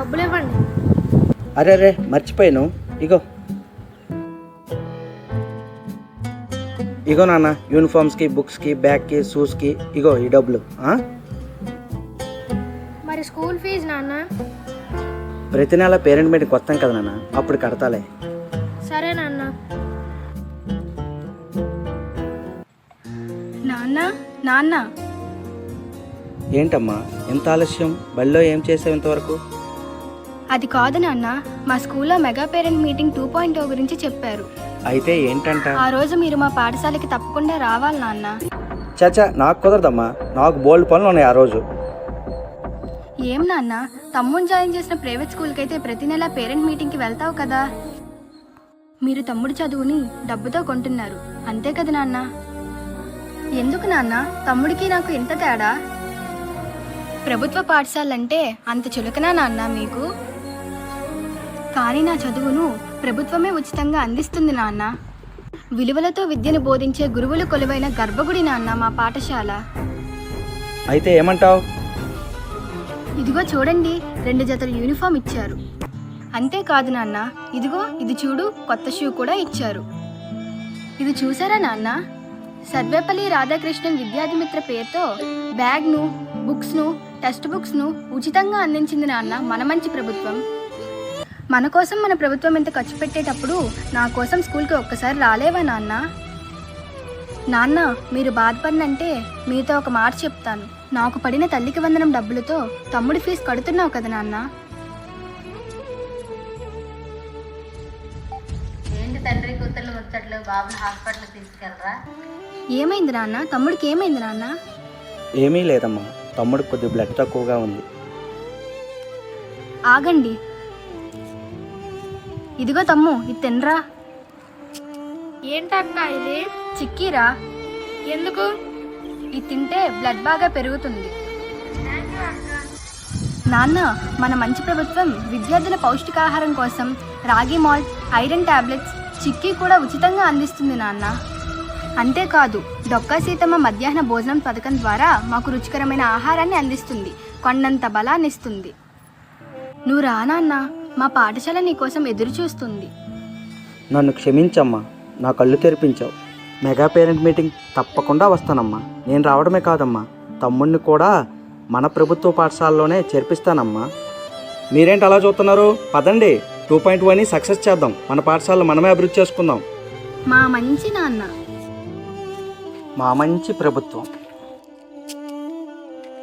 డబ్బులు ఇవ్వండి అరే అరే మర్చిపోయాను. ఇగో. ఇగో నాన్న యూనిఫామ్స్కి బుక్స్కి బ్యాగ్కి షూస్కి ఇగో ఈ డబ్బులు? మరి స్కూల్ ఫీజు నాన్న? ప్రతి నెల పేరెంట్ మీటింగ్ వస్తాం కదా నాన్న అప్పుడు కడతాలే. సరే నాన్న. నాన్న నాన్న. ఏంటమ్మా ఎంత ఆలస్యం? బడిలో ఏం చేసావు ఇంతవరకు? అది కాదు నాన్న మా స్కూల్లో mega parent meeting two point o గురించి చెప్పారు. అయితే ఏంటంట? ఆ రోజు మీరు మా పాఠశాలకి తప్పకుండా రావాలి నాన్న. చాచా నాకు కుదరదమ్మా. నాకు బోల్డ్ పనులు ఉన్నాయి ఆ రోజు. ఏం నాన్న తమ్ముడు జాయిన్ చేసిన ప్రైవేట్ స్కూల్కి అయితే ప్రతి నెల పేరెంట్ మీటింగ్కి వెళ్తావు కదా. మీరు తమ్ముడు చదువుని డబ్బుతో కొంటున్నారు. అంతే కదా నాన్న? ఎందుకు నాన్న? తమ్ముడికి నాకు ఎంత తేడా? ప్రభుత్వ పాఠశాలంటే అంత చులకనా నాన్న మీకు? కానీ నా చదువును ప్రభుత్వమే ఉచితంగా అందిస్తుంది నాన్న. విలువలతో విద్యను బోధించే గురువులు కొలువైన గర్భగుడి నాన్న మా పాఠశాల. అయితే ఏమంటావు? ఇదిగో చూడండి రెండు జతల యూనిఫామ్ ఇచ్చారు. అంతేకాదు నాన్న ఇదిగో ఇది చూడు కొత్త షూ కూడా ఇచ్చారు. ఇది చూసారా నాన్న? సర్వేపల్లి రాధాకృష్ణన్ విద్యార్థి మిత్ర పేరుతో బ్యాగ్ను బుక్స్ను టెక్స్ట్ బుక్స్ను ఉచితంగా అందించింది నాన్న మన మంచి ప్రభుత్వం. మన కోసం మన ప్రభుత్వం ఇంత ఖర్చు పెట్టేటప్పుడు నా కోసం స్కూల్కి ఒక్కసారి రాలేవా నాన్న? నాన్న మీరు బాధపడినంటే మీతో ఒక మాట చెప్తాను. నాకు పడిన తల్లికి వందనం డబ్బులతో తమ్ముడి ఫీజు కడుతున్నావు కదా నాన్న? ఏంటి తండ్రి కూతుర్లు ముచ్చట్లు? బాబుని హాస్పిటల్కి తీసుకెళ్ళరా? ఏమైంది నాన్న? తమ్ముడికి ఏమైంది నాన్న? ఏమీ లేదమ్మా. తమ్ముడు కొద్ది బ్లడ్ తక్కువగా ఉంది. ఆగండి. ఇదిగో తమ్ము ఇది తినరా? ఏంటక్క ఇది? చిక్కీరా? ఎందుకు? ఇది తింటే బ్లడ్ బాగా పెరుగుతుంది. నాన్న మన మంచి ప్రభుత్వం విద్యార్థుల పౌష్టికాహారం కోసం రాగి మాల్ట్ ఐరన్ టాబ్లెట్స్ చిక్కీ కూడా ఉచితంగా అందిస్తుంది నాన్న. అంతేకాదు డొక్కా సీతమ్మ మధ్యాహ్న భోజనం పథకం ద్వారా మాకు రుచికరమైన ఆహారాన్ని అందిస్తుంది కొండంత బలాన్ని ఇస్తుంది నువ్వు రా నాన్న. మా పాఠశాల నీకోసం ఎదురు చూస్తుంది. నన్ను క్షమించమ్మా. నా కళ్ళు తెరిపించావు. మెగా పేరెంట్ మీటింగ్ తప్పకుండా వస్తానమ్మా. నేను రావడమే కాదమ్మా. తమ్ముడిని కూడా మన ప్రభుత్వ పాఠశాలలోనే చేర్పిస్తానమ్మా. మీరేంటి అలా చూస్తున్నారు? పదండి. టూ పాయింట్ వన్ సక్సెస్ చేద్దాం. మన పాఠశాలలో మనమే అభివృద్ధి చేసుకుందాం. మా మంచి నాన్న. మా మంచి ప్రభుత్వం.